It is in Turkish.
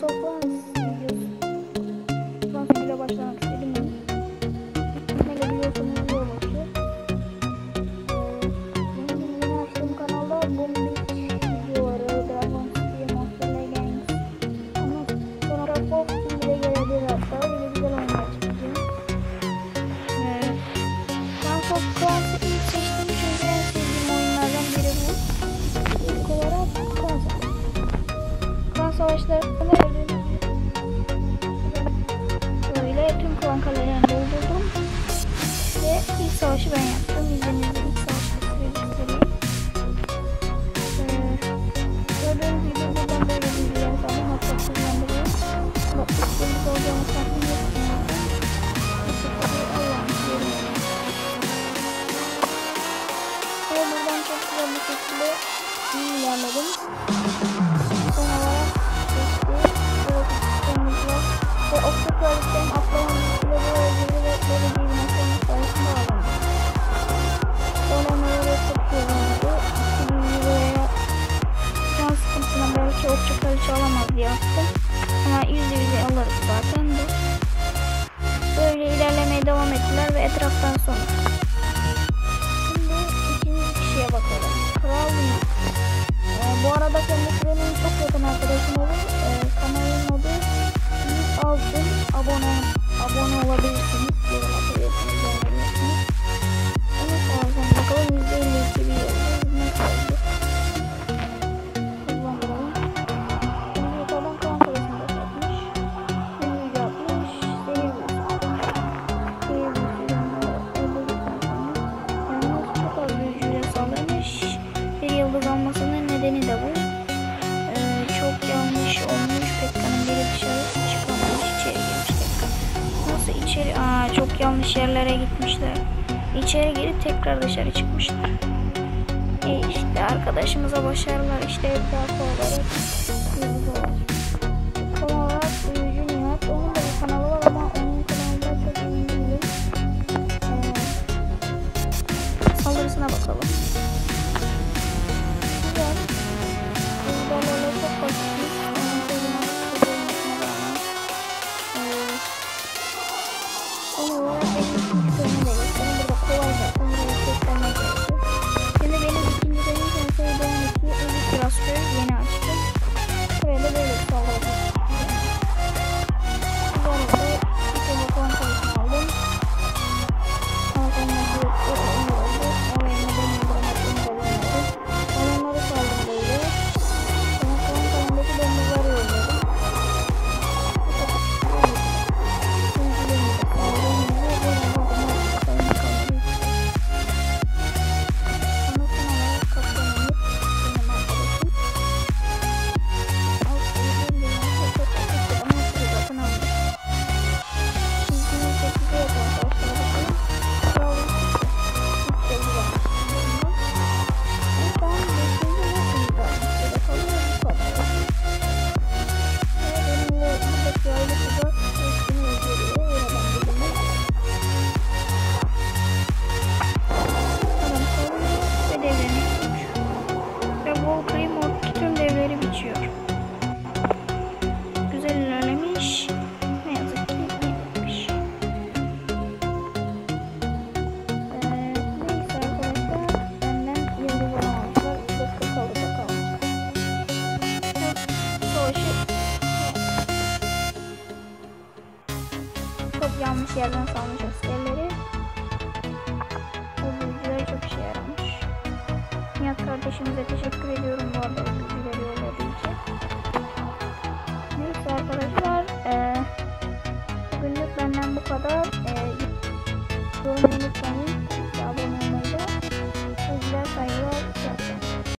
sokmaz. Dans bile başlamak istedim ben. Gitmeli biliyorsunuz yol başı. Benim yeni açtığım kanalda bombik videoları, Dragon City, Monster Legends. Ama sonra Fox bile gelebilir hatta. Öyle güzel oyunlar çıkacağım. Evet. Ben Fox Dance'ı ilk seçtiğim çünkü en sevdiğim oyunlardan biri bu. İlk olarak Klan Savaşı. Klan Savaşları'nda savaşı ben yaptım. İzlediğiniz ilk savaşı bitirebilirim. Gördüğünüz gibi buradan böyle bilgiler falan hatta kullanırız. Bak üstümüz olacağını tahmin etmiyorum. Teşekkürler Allah'ım. Ve buradan çok güzel bir şekilde ilerledim. yüzde yüze alırız zaten de. Böyle ilerlemeye devam ettiler ve etraftan sonra. Şimdi ikinci kişiye bakalım. Kral mı? Ee, bu arada kendi kralın çok yakın arkadaşım olur. Ee, kanalın adı 100 altın abone, abone olabilirsiniz. Çok yanlış yerlere gitmişler. İçeri girip tekrar dışarı çıkmışlar. E işte arkadaşımıza başarılar işte etrafı olarak. yanlış yerden salmış askerleri. bu Öbürcüler çok şey yaramış. Nihat kardeşimize teşekkür ediyorum bu arada öbürcüleri yolladığı için. Neyse arkadaşlar. E, bugünlük benden bu kadar. E, yorumunuzu